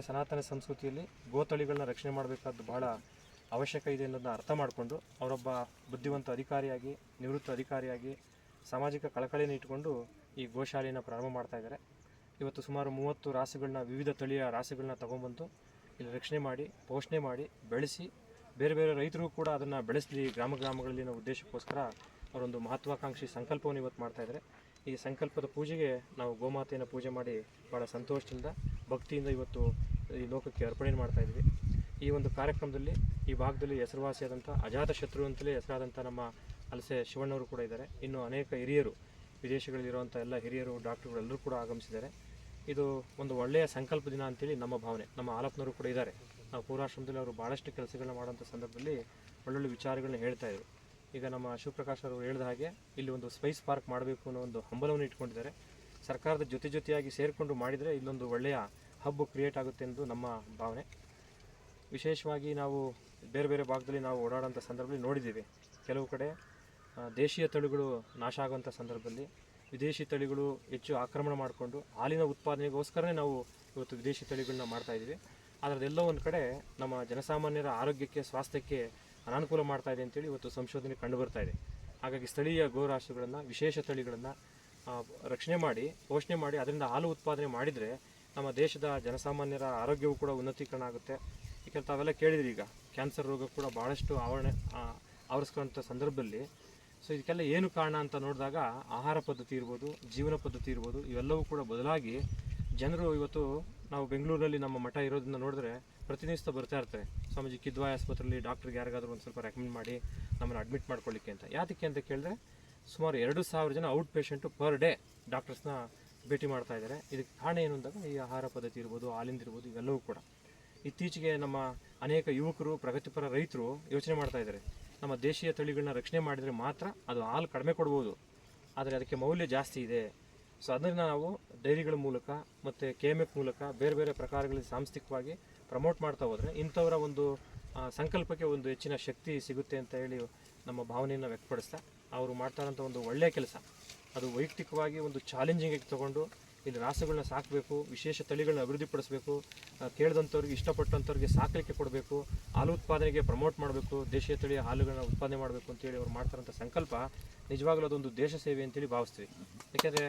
ಸನಾತನ ಸಂಸ್ಕೃತಿಯಲ್ಲಿ ಗೋತಳಿಗಳನ್ನ ರಕ್ಷಣೆ ಮಾಡಬೇಕಾದ್ದು ಬಹಳ ಅವಶ್ಯಕ ಇದೆ ಅನ್ನೋದನ್ನ ಅರ್ಥ ಮಾಡಿಕೊಂಡು ಅವರೊಬ್ಬ ಬುದ್ಧಿವಂತ ಅಧಿಕಾರಿಯಾಗಿ, ನಿವೃತ್ತ ಅಧಿಕಾರಿಯಾಗಿ ಸಾಮಾಜಿಕ ಕಳಕಳಿಯನ್ನು ಇಟ್ಕೊಂಡು ಈ ಗೋಶಾಲೆಯನ್ನು ಪ್ರಾರಂಭ ಮಾಡ್ತಾ ಇದ್ದಾರೆ. ಇವತ್ತು ಸುಮಾರು ಮೂವತ್ತು ರಾಸುಗಳನ್ನ, ವಿವಿಧ ತಳಿಯ ರಾಸುಗಳನ್ನ ತಗೊಂಬಂದು ಇಲ್ಲಿ ರಕ್ಷಣೆ ಮಾಡಿ, ಪೋಷಣೆ ಮಾಡಿ, ಬೆಳೆಸಿ, ಬೇರೆ ಬೇರೆ ರೈತರು ಕೂಡ ಅದನ್ನು ಬೆಳೆಸಲಿ, ಗ್ರಾಮ ಗ್ರಾಮಗಳಲ್ಲಿನ ಉದ್ದೇಶಕ್ಕೋಸ್ಕರ ಅವರೊಂದು ಮಹತ್ವಾಕಾಂಕ್ಷಿ ಸಂಕಲ್ಪವನ್ನು ಇವತ್ತು ಮಾಡ್ತಾ ಇದ್ದಾರೆ. ಈ ಸಂಕಲ್ಪದ ಪೂಜೆಗೆ ನಾವು ಗೋಮಾತೆಯನ್ನು ಪೂಜೆ ಮಾಡಿ ಭಾಳ ಸಂತೋಷದಿಂದ ಭಕ್ತಿಯಿಂದ ಇವತ್ತು ಈ ಲೋಕಕ್ಕೆ ಅರ್ಪಣೆ ಮಾಡ್ತಾ ಇದ್ದೀವಿ ಈ ಒಂದು ಕಾರ್ಯಕ್ರಮದಲ್ಲಿ ಈ ಭಾಗದಲ್ಲಿ ಹೆಸರುವಾಸಿಯಾದಂಥ ಅಜಾತ ಶತ್ರು ಅಂತಲೇ ಹೆಸರಾದಂಥ ನಮ್ಮ ಅಲಸೆ ಶಿವಣ್ಣವರು ಕೂಡ ಇದ್ದಾರೆ. ಇನ್ನು ಅನೇಕ ಹಿರಿಯರು, ವಿದೇಶಗಳಲ್ಲಿರುವಂಥ ಎಲ್ಲ ಹಿರಿಯರು, ಡಾಕ್ಟರ್ಗಳೆಲ್ಲರೂ ಕೂಡ ಆಗಮಿಸಿದ್ದಾರೆ. ಇದು ಒಂದು ಒಳ್ಳೆಯ ಸಂಕಲ್ಪ ದಿನ ಅಂತೇಳಿ ನಮ್ಮ ಭಾವನೆ. ನಮ್ಮ ಆಲಪ್ನವರು ಕೂಡ ಇದ್ದಾರೆ. ನಾವು ಪೂರ್ವಾಶ್ರಮದಲ್ಲಿ ಅವರು ಭಾಳಷ್ಟು ಕೆಲಸಗಳನ್ನ ಮಾಡುವಂಥ ಸಂದರ್ಭದಲ್ಲಿ ಒಳ್ಳೊಳ್ಳೆ ವಿಚಾರಗಳನ್ನ ಹೇಳ್ತಾ ಇದ್ರು. ಈಗ ನಮ್ಮ ಶಿವಪ್ರಕಾಶ್ ಅವರು ಹೇಳಿದ ಹಾಗೆ ಇಲ್ಲಿ ಒಂದು ಸ್ಪೈಸ್ ಪಾರ್ಕ್ ಮಾಡಬೇಕು ಅನ್ನೋ ಒಂದು ಹಂಬಲವನ್ನು ಇಟ್ಕೊಂಡಿದ್ದಾರೆ. ಸರ್ಕಾರದ ಜೊತೆ ಜೊತೆಯಾಗಿ ಸೇರಿಕೊಂಡು ಮಾಡಿದರೆ ಇಲ್ಲೊಂದು ಒಳ್ಳೆಯ ಹಬ್ಬು ಕ್ರಿಯೇಟ್ ಆಗುತ್ತೆ ಎಂದು ನಮ್ಮ ಭಾವನೆ. ವಿಶೇಷವಾಗಿ ನಾವು ಬೇರೆ ಬೇರೆ ಭಾಗದಲ್ಲಿ ನಾವು ಓಡಾಡೋಂಥ ಸಂದರ್ಭದಲ್ಲಿ ನೋಡಿದ್ದೀವಿ. ಕೆಲವು ಕಡೆ ದೇಶೀಯ ತಳಿಗಳು ನಾಶ ಆಗುವಂಥ ಸಂದರ್ಭದಲ್ಲಿ ವಿದೇಶಿ ತಳಿಗಳು ಹೆಚ್ಚು ಆಕ್ರಮಣ ಮಾಡಿಕೊಂಡು ಹಾಲಿನ ಉತ್ಪಾದನೆಗೋಸ್ಕರನೇ ನಾವು ಇವತ್ತು ವಿದೇಶಿ ತಳಿಗಳನ್ನ ಮಾಡ್ತಾ ಇದ್ದೀವಿ. ಆದರೆ ಅದೆಲ್ಲ ಒಂದು ಕಡೆ ನಮ್ಮ ಜನಸಾಮಾನ್ಯರ ಆರೋಗ್ಯಕ್ಕೆ, ಸ್ವಾಸ್ಥ್ಯಕ್ಕೆ ಅನಾನುಕೂಲ ಮಾಡ್ತಾ ಇದೆ ಅಂತೇಳಿ ಇವತ್ತು ಸಂಶೋಧನೆ ಕಂಡು ಬರ್ತಾ ಇದೆ. ಹಾಗಾಗಿ ಸ್ಥಳೀಯ ಗೋರಾಸುಗಳನ್ನು ವಿಶೇಷ ತಳಿಗಳನ್ನು ರಕ್ಷಣೆ ಮಾಡಿ, ಪೋಷಣೆ ಮಾಡಿ, ಅದರಿಂದ ಹಾಲು ಉತ್ಪಾದನೆ ಮಾಡಿದರೆ ನಮ್ಮ ದೇಶದ ಜನಸಾಮಾನ್ಯರ ಆರೋಗ್ಯವು ಕೂಡ ಉನ್ನತೀಕರಣ ಆಗುತ್ತೆ. ಯಾಕಂದ್ರೆ ತಾವೆಲ್ಲ ಕೇಳಿದ್ರಿ ಈಗ, ಕ್ಯಾನ್ಸರ್ ರೋಗ ಕೂಡ ಭಾಳಷ್ಟು ಆವರಣೆ ಆವರಿಸ್ಕೊಳ್ಳೋಂಥ ಸಂದರ್ಭದಲ್ಲಿ. ಸೊ ಇದಕ್ಕೆಲ್ಲ ಏನು ಕಾರಣ ಅಂತ ನೋಡಿದಾಗ ಆಹಾರ ಪದ್ಧತಿ ಇರ್ಬೋದು, ಜೀವನ ಪದ್ಧತಿ ಇರ್ಬೋದು, ಇವೆಲ್ಲವೂ ಕೂಡ ಬದಲಾಗಿ ಜನರು ಇವತ್ತು ನಾವು ಬೆಂಗಳೂರಲ್ಲಿ ನಮ್ಮ ಮಠ ಇರೋದನ್ನ ನೋಡಿದ್ರೆ ಪ್ರತಿನಿತ್ಯ ಬರ್ತಾ ಇರ್ತಾರೆ. ಸ್ವಾಮೀಜಿ ಕಿದ್ವಾಯ ಆಸ್ಪತ್ರೆಯಲ್ಲಿ ಡಾಕ್ಟ್ರಿಗೆ ಯಾರಿಗಾದ್ರೂ ಒಂದು ಸ್ವಲ್ಪ ರೆಕಮೆಂಡ್ ಮಾಡಿ ನಮ್ಮನ್ನು ಅಡ್ಮಿಟ್ ಮಾಡ್ಕೊಳ್ಳಿಕ್ಕೆ ಅಂತ. ಯಾತಕ್ಕೆ ಅಂತ ಕೇಳಿದ್ರೆ ಸುಮಾರು ಎರಡು ಸಾವಿರ ಜನ ಔಟ್ ಪೇಷಂಟು ಪರ್ ಡೇ ಡಾಕ್ಟರ್ಸ್ನ ಭೇಟಿ ಮಾಡ್ತಾ ಇದ್ದಾರೆ. ಇದಕ್ಕೆ ಕಾರಣ ಏನು ಅಂದಾಗ ಈ ಆಹಾರ ಪದ್ಧತಿ ಇರ್ಬೋದು, ಹಾಲಿಂದ ಇರ್ಬೋದು, ಇವೆಲ್ಲವೂ ಕೂಡ. ಇತ್ತೀಚೆಗೆ ನಮ್ಮ ಅನೇಕ ಯುವಕರು, ಪ್ರಗತಿಪರ ರೈತರು ಯೋಚನೆ ಮಾಡ್ತಾ ಇದ್ದಾರೆ. ನಮ್ಮ ದೇಶೀಯ ತಳಿಗಳನ್ನ ರಕ್ಷಣೆ ಮಾಡಿದರೆ ಮಾತ್ರ ಅದು ಹಾಲು ಕಡಿಮೆ ಕೊಡ್ಬೋದು. ಆದರೆ ಅದಕ್ಕೆ ಮೌಲ್ಯ ಜಾಸ್ತಿ ಇದೆ. ಸೊ ಅದನ್ನು ನಾವು ಡೈರಿಗಳ ಮೂಲಕ ಮತ್ತು ಕೆ ಎಂ ಎಫ್ ಮೂಲಕ ಬೇರೆ ಬೇರೆ ಪ್ರಕಾರಗಳಲ್ಲಿ ಸಾಂಸ್ಥಿಕವಾಗಿ ಪ್ರಮೋಟ್ ಮಾಡ್ತಾ ಹೋದರೆ ಇಂಥವರ ಒಂದು ಸಂಕಲ್ಪಕ್ಕೆ ಒಂದು ಹೆಚ್ಚಿನ ಶಕ್ತಿ ಸಿಗುತ್ತೆ ಅಂತ ಹೇಳಿ ನಮ್ಮ ಭಾವನೆಯನ್ನು ವ್ಯಕ್ತಪಡಿಸ್ತಾ, ಅವರು ಮಾಡ್ತಾರಂಥ ಒಂದು ಒಳ್ಳೆಯ ಕೆಲಸ. ಅದು ವೈಯಕ್ತಿಕವಾಗಿ ಒಂದು ಚಾಲೆಂಜಿಂಗ್ ಆಗಿ ತಗೊಂಡು ಇಲ್ಲಿ ರಾಸುಗಳನ್ನ ಸಾಕಬೇಕು, ವಿಶೇಷ ತಳಿಗಳನ್ನ ಅಭಿವೃದ್ಧಿಪಡಿಸಬೇಕು ಕೇಳಿದಂಥವ್ರಿಗೆ, ಇಷ್ಟಪಟ್ಟಂಥವ್ರಿಗೆ ಸಾಕಲಿಕ್ಕೆ ಕೊಡಬೇಕು, ಹಾಲು ಉತ್ಪಾದನೆಗೆ ಪ್ರಮೋಟ್ ಮಾಡಬೇಕು, ದೇಶೀಯ ತಳಿಯ ಹಾಲುಗಳನ್ನ ಉತ್ಪಾದನೆ ಮಾಡಬೇಕು ಅಂತೇಳಿ ಅವ್ರು ಮಾಡ್ತಾರಂಥ ಸಂಕಲ್ಪ, ನಿಜವಾಗ್ಲೂ ಅದೊಂದು ದೇಶ ಸೇವೆ ಅಂತೇಳಿ ಭಾವಿಸ್ತೀವಿ. ಯಾಕೆಂದರೆ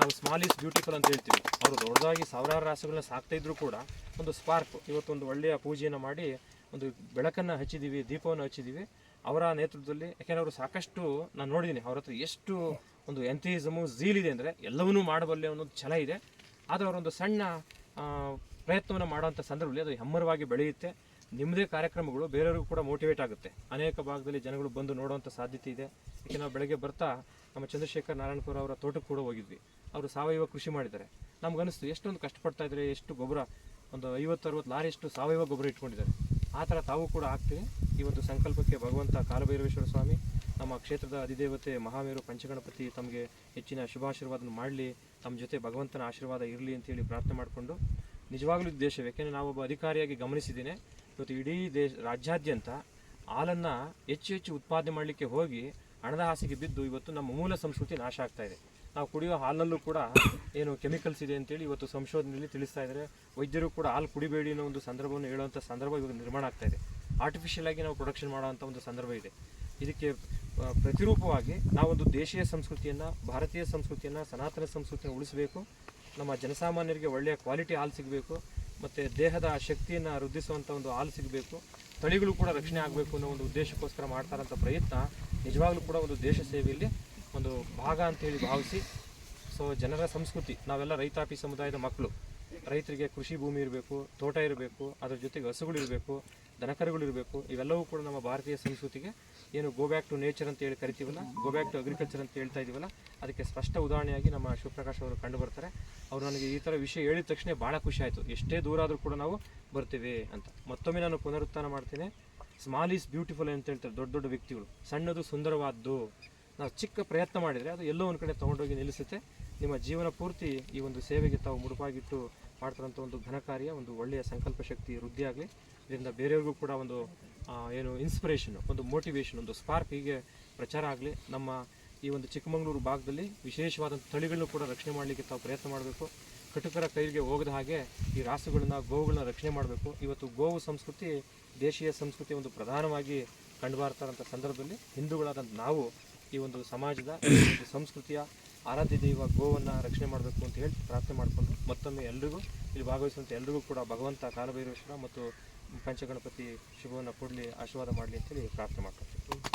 ನಾವು ಸ್ಮಾಲ್ ಈಸ್ ಬ್ಯೂಟಿಫುಲ್ ಅಂತ ಹೇಳ್ತೀವಿ. ಅವರು ದೊಡ್ಡದಾಗಿ ಸಾವಿರಾರು ರಾಸುಗಳನ್ನ ಸಾಕ್ತಾ ಇದ್ರೂ ಕೂಡ ಒಂದು ಸ್ಪಾರ್ಕ್ ಇವತ್ತೊಂದು ಒಳ್ಳೆಯ ಪೂಜೆಯನ್ನು ಮಾಡಿ ಒಂದು ಬೆಳಕನ್ನು ಹಚ್ಚಿದ್ದೀವಿ ದೀಪವನ್ನು ಹಚ್ಚಿದ್ದೀವಿ ಅವರ ನೇತೃತ್ವದಲ್ಲಿ, ಯಾಕೆಂದರೆ ಅವರು ಸಾಕಷ್ಟು ನಾನು ನೋಡಿದ್ದೀನಿ ಅವ್ರ ಹತ್ರ ಎಷ್ಟು ಒಂದು ಎಂಥಿಸಮು ಝೀಲ್ ಇದೆ ಅಂದರೆ ಎಲ್ಲವನ್ನೂ ಮಾಡಬಲ್ಲೆ ಅನ್ನೋದು ಛಲ ಇದೆ. ಆದರೆ ಅವರೊಂದು ಸಣ್ಣ ಪ್ರಯತ್ನವನ್ನು ಮಾಡುವಂಥ ಸಂದರ್ಭದಲ್ಲಿ ಅದು ಹೆಮ್ಮರವಾಗಿ ಬೆಳೆಯುತ್ತೆ. ನಿಮ್ಮದೇ ಕಾರ್ಯಕ್ರಮಗಳು ಬೇರೆಯವ್ರಿಗೂ ಕೂಡ ಮೋಟಿವೇಟ್ ಆಗುತ್ತೆ. ಅನೇಕ ಭಾಗದಲ್ಲಿ ಜನಗಳು ಬಂದು ನೋಡುವಂಥ ಸಾಧ್ಯತೆ ಇದೆ. ಯಾಕೆ ನಾವು ಬೆಳಗ್ಗೆ ಬರ್ತಾ ನಮ್ಮ ಚಂದ್ರಶೇಖರ್ ನಾರಾಯಣಪುರ ಅವರ ತೋಟಕ್ಕೆ ಕೂಡ ಹೋಗಿದ್ವಿ. ಅವರು ಸಾವಯವ ಕೃಷಿ ಮಾಡಿದ್ದಾರೆ. ನಮ್ಗನ್ನಿಸ್ತು, ಎಷ್ಟೊಂದು ಕಷ್ಟಪಡ್ತಾ ಇದ್ದಾರೆ, ಎಷ್ಟು ಗೊಬ್ಬರ, ಒಂದು ಐವತ್ತು, ಅರವತ್ತು ಎಷ್ಟು ಸಾವಯವ ಗೊಬ್ಬರ ಇಟ್ಕೊಂಡಿದ್ದಾರೆ. ಆ ಥರ ತಾವು ಕೂಡ ಆಗ್ತೀವಿ ಈ ಒಂದು ಸಂಕಲ್ಪಕ್ಕೆ ಭಗವಂತ ಕಾಲಭೈರವೇಶ್ವರ ಸ್ವಾಮಿ, ನಮ್ಮ ಕ್ಷೇತ್ರದ ಅಧಿದೇವತೆ ಮಹಾಮೇರು ಪಂಚಗಣಪತಿ ತಮಗೆ ಹೆಚ್ಚಿನ ಶುಭಾಶೀರ್ವಾದ ಮಾಡಲಿ, ತಮ್ಮ ಜೊತೆ ಭಗವಂತನ ಆಶೀರ್ವಾದ ಇರಲಿ ಅಂತೇಳಿ ಪ್ರಾರ್ಥನೆ ಮಾಡಿಕೊಂಡು, ನಿಜವಾಗ್ಲೂ ದೇಶ ಯಾಕೆಂದರೆ ನಾವೊಬ್ಬ ಅಧಿಕಾರಿಯಾಗಿ ಗಮನಿಸಿದ್ದೀನಿ. ಇವತ್ತು ಇಡೀ ದೇಶ, ರಾಜ್ಯಾದ್ಯಂತ ಹಾಲನ್ನು ಹೆಚ್ಚು ಹೆಚ್ಚು ಉತ್ಪಾದನೆ ಮಾಡಲಿಕ್ಕೆ ಹೋಗಿ ಹಣದ ಹಾಸಿಗೆ ಬಿದ್ದು ಇವತ್ತು ನಮ್ಮ ಮೂಲ ಸಂಸ್ಕೃತಿ ನಾಶ ಆಗ್ತಾ ಇದೆ. ನಾವು ಕುಡಿಯೋ ಹಾಲಲ್ಲೂ ಕೂಡ ಏನು ಕೆಮಿಕಲ್ಸ್ ಇದೆ ಅಂತೇಳಿ ಇವತ್ತು ಸಂಶೋಧನೆಯಲ್ಲಿ ತಿಳಿಸ್ತಾ ಇದ್ದಾರೆ. ವೈದ್ಯರು ಕೂಡ ಹಾಲು ಕುಡಿಬೇಡಿ ಅನ್ನೋ ಒಂದು ಸಂದರ್ಭವನ್ನು ಹೇಳುವಂಥ ಸಂದರ್ಭ ಇವಾಗ ನಿರ್ಮಾಣ ಆಗ್ತಾ ಇದೆ. ಆರ್ಟಿಫಿಷಿಯಲ್ ಆಗಿ ನಾವು ಪ್ರೊಡಕ್ಷನ್ ಮಾಡುವಂಥ ಒಂದು ಸಂದರ್ಭ ಇದೆ. ಇದಕ್ಕೆ ಪ್ರತಿರೂಪವಾಗಿ ನಾವೊಂದು ದೇಶೀಯ ಸಂಸ್ಕೃತಿಯನ್ನು, ಭಾರತೀಯ ಸಂಸ್ಕೃತಿಯನ್ನು, ಸನಾತನ ಸಂಸ್ಕೃತಿಯನ್ನು ಉಳಿಸಬೇಕು. ನಮ್ಮ ಜನಸಾಮಾನ್ಯರಿಗೆ ಒಳ್ಳೆಯ ಕ್ವಾಲಿಟಿ ಹಾಲು ಸಿಗಬೇಕು. ಮತ್ತು ದೇಹದ ಶಕ್ತಿಯನ್ನು ವೃದ್ಧಿಸುವಂಥ ಒಂದು ಹಾಲು ಸಿಗಬೇಕು. ತಳಿಗಳು ಕೂಡ ರಕ್ಷಣೆ ಆಗಬೇಕು ಅನ್ನೋ ಒಂದು ಉದ್ದೇಶಕ್ಕೋಸ್ಕರ ಮಾಡ್ತಾರಂಥ ಪ್ರಯತ್ನ ನಿಜವಾಗ್ಲೂ ಕೂಡ ಒಂದು ದೇಶ ಸೇವೆಯಲ್ಲಿ ಒಂದು ಭಾಗ ಅಂತೇಳಿ ಭಾವಿಸಿ. ಸೊ ಜನರ ಸಂಸ್ಕೃತಿ, ನಾವೆಲ್ಲ ರೈತಾಪಿ ಸಮುದಾಯದ ಮಕ್ಕಳು. ರೈತರಿಗೆ ಕೃಷಿ ಭೂಮಿ ಇರಬೇಕು, ತೋಟ ಇರಬೇಕು, ಅದ್ರ ಜೊತೆಗೆ ಹಸುಗಳಿರಬೇಕು ದನಕರುಗಳಿರಬೇಕು ಇವೆಲ್ಲವೂ ಕೂಡ ನಮ್ಮ ಭಾರತೀಯ ಸಂಸ್ಕೃತಿಗೆ ಏನು ಗೋ ಬ್ಯಾಕ್ ಟು ನೇಚರ್ ಅಂತ ಹೇಳಿ ಕರಿತೀವಲ್ಲ ಗೋ ಬ್ಯಾಕ್ ಟು ಅಗ್ರಿಕಲ್ಚರ್ ಅಂತ ಹೇಳ್ತಾ ಇದೀವಲ್ಲ, ಅದಕ್ಕೆ ಸ್ಪಷ್ಟ ಉದಾಹರಣೆಯಾಗಿ ನಮ್ಮ ಶಿವಪ್ರಕಾಶ್ ಅವರು ಕಂಡು ಬರ್ತಾರೆ ಅವರು ನನಗೆ ಈ ಥರ ವಿಷಯ ಹೇಳಿದ ತಕ್ಷಣ ಭಾಳ ಖುಷಿ ಆಯಿತು. ಎಷ್ಟೇ ದೂರ ಆದರೂ ಕೂಡ ನಾವು ಬರ್ತೀವಿ ಅಂತ. ಮತ್ತೊಮ್ಮೆ ನಾನು ಪುನರುತ್ಥಾನ ಮಾಡ್ತೀನಿ. ಸ್ಮಾಲ್ ಈಸ್ ಬ್ಯೂಟಿಫುಲ್ ಅಂತ ಹೇಳ್ತಾರೆ ದೊಡ್ಡ ದೊಡ್ಡ ವ್ಯಕ್ತಿಗಳು. ಸಣ್ಣದು ಸುಂದರವಾದ್ದು. ನಾವು ಚಿಕ್ಕ ಪ್ರಯತ್ನ ಮಾಡಿದರೆ ಅದು ಎಲ್ಲೋ ಒಂದು ಕಡೆ ತೊಗೊಂಡೋಗಿ ನಿಲ್ಲಿಸುತ್ತೆ. ನಿಮ್ಮ ಜೀವನ ಪೂರ್ತಿ ಈ ಒಂದು ಸೇವೆಗೆ ತಾವು ಮುಡುಪಾಗಿಟ್ಟು ಮಾಡ್ತಾರಂಥ ಒಂದು ಘನ ಕಾರ್ಯ ಒಂದು ಒಳ್ಳೆಯ ಸಂಕಲ್ಪ ಶಕ್ತಿ, ವೃದ್ಧಿ ಇದರಿಂದ ಬೇರೆಯವ್ರಿಗೂ ಕೂಡ ಒಂದು ಏನು ಇನ್ಸ್ಪಿರೇಷನ್ ಒಂದು ಮೋಟಿವೇಶನ್ ಒಂದು ಸ್ಪಾರ್ಕ್ ಹೀಗೆ ಪ್ರಚಾರ ಆಗಲಿ. ನಮ್ಮ ಈ ಒಂದು ಚಿಕ್ಕಮಗಳೂರು ಭಾಗದಲ್ಲಿ ವಿಶೇಷವಾದಂಥ ತಳಿಗಳನ್ನು ಕೂಡ ರಕ್ಷಣೆ ಮಾಡಲಿಕ್ಕೆ ತಾವು ಪ್ರಯತ್ನ ಮಾಡಬೇಕು. ಕಟುಕರ ಕೈಗೆ ಹೋಗದ ಹಾಗೆ ಈ ರಾಸುಗಳನ್ನ, ಗೋವುಗಳನ್ನ ರಕ್ಷಣೆ ಮಾಡಬೇಕು. ಇವತ್ತು ಗೋವು ಸಂಸ್ಕೃತಿ ದೇಶೀಯ ಸಂಸ್ಕೃತಿ ಒಂದು ಪ್ರಧಾನವಾಗಿ ಕಂಡುಬರ್ತಾರಂಥ ಸಂದರ್ಭದಲ್ಲಿ ಹಿಂದೂಗಳಾದಂಥ ನಾವು ಈ ಒಂದು ಸಮಾಜದ ಸಂಸ್ಕೃತಿಯ ಆರಾಧ್ಯ ದೈವ ಗೋವನ್ನು ರಕ್ಷಣೆ ಮಾಡಬೇಕು ಅಂತ ಹೇಳಿ ಪ್ರಾರ್ಥನೆ ಮಾಡಿಕೊಂಡು ಮತ್ತೊಮ್ಮೆ ಎಲ್ರಿಗೂ, ಇಲ್ಲಿ ಭಾಗವಹಿಸುವಂಥ ಎಲ್ರಿಗೂ ಕೂಡ ಭಗವಂತ ಕಾಲಭೈರೇಶ್ವರ ಮತ್ತು ಪಂಚಗಣಪತಿ ಶುಭವನ್ನು ಕೊಡಲಿ ಆಶೀರ್ವಾದ ಮಾಡಲಿ ಅಂತೇಳಿ ಪ್ರಾರ್ಥನೆ ಮಾಡ್ಕೊಳ್ತೀವಿ.